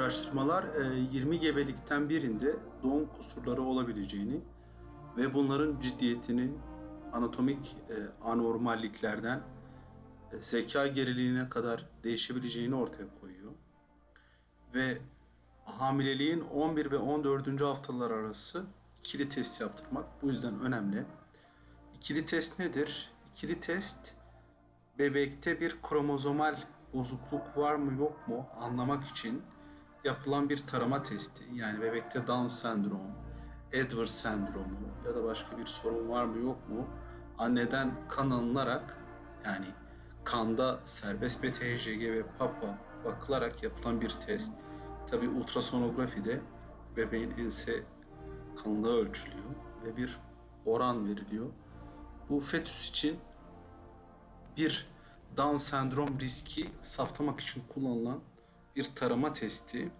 Araştırmalar e, 20 gebelikten birinde doğum kusurları olabileceğini ve bunların ciddiyetinin anatomik e, anormalliklerden e, zeka geriliğine kadar değişebileceğini ortaya koyuyor. Ve hamileliğin 11 ve 14. haftalar arası ikili test yaptırmak bu yüzden önemli. İkili test nedir? İkili test bebekte bir kromozomal bozukluk var mı yok mu anlamak için yapılan bir tarama testi. Yani bebekte Down sendrom, Edwards sendromu ya da başka bir sorun var mı yok mu anneden kan alınarak yani kanda serbest BTHCG ve PAPA bakılarak yapılan bir test. Tabi ultrasonografide bebeğin ense kanında ölçülüyor ve bir oran veriliyor. Bu fetüs için bir Down sendrom riski saptamak için kullanılan bir tarama testi.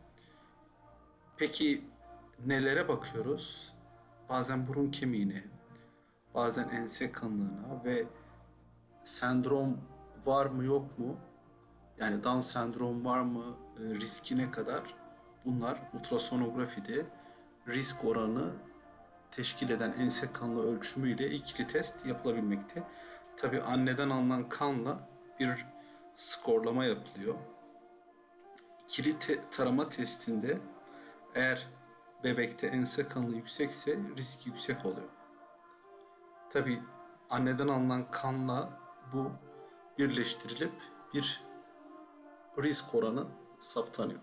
Peki nelere bakıyoruz? Bazen burun kemiğine, bazen ense kanlığına ve sendrom var mı yok mu? Yani Down sendrom var mı e, riskine kadar bunlar ultrasonografide risk oranı teşkil eden ense kanlı ölçümüyle ikili test yapılabilmekte. Tabi anneden alınan kanla bir skorlama yapılıyor. İkili te- tarama testinde eğer bebekte ense kanı yüksekse risk yüksek oluyor. Tabi anneden alınan kanla bu birleştirilip bir risk oranı saptanıyor.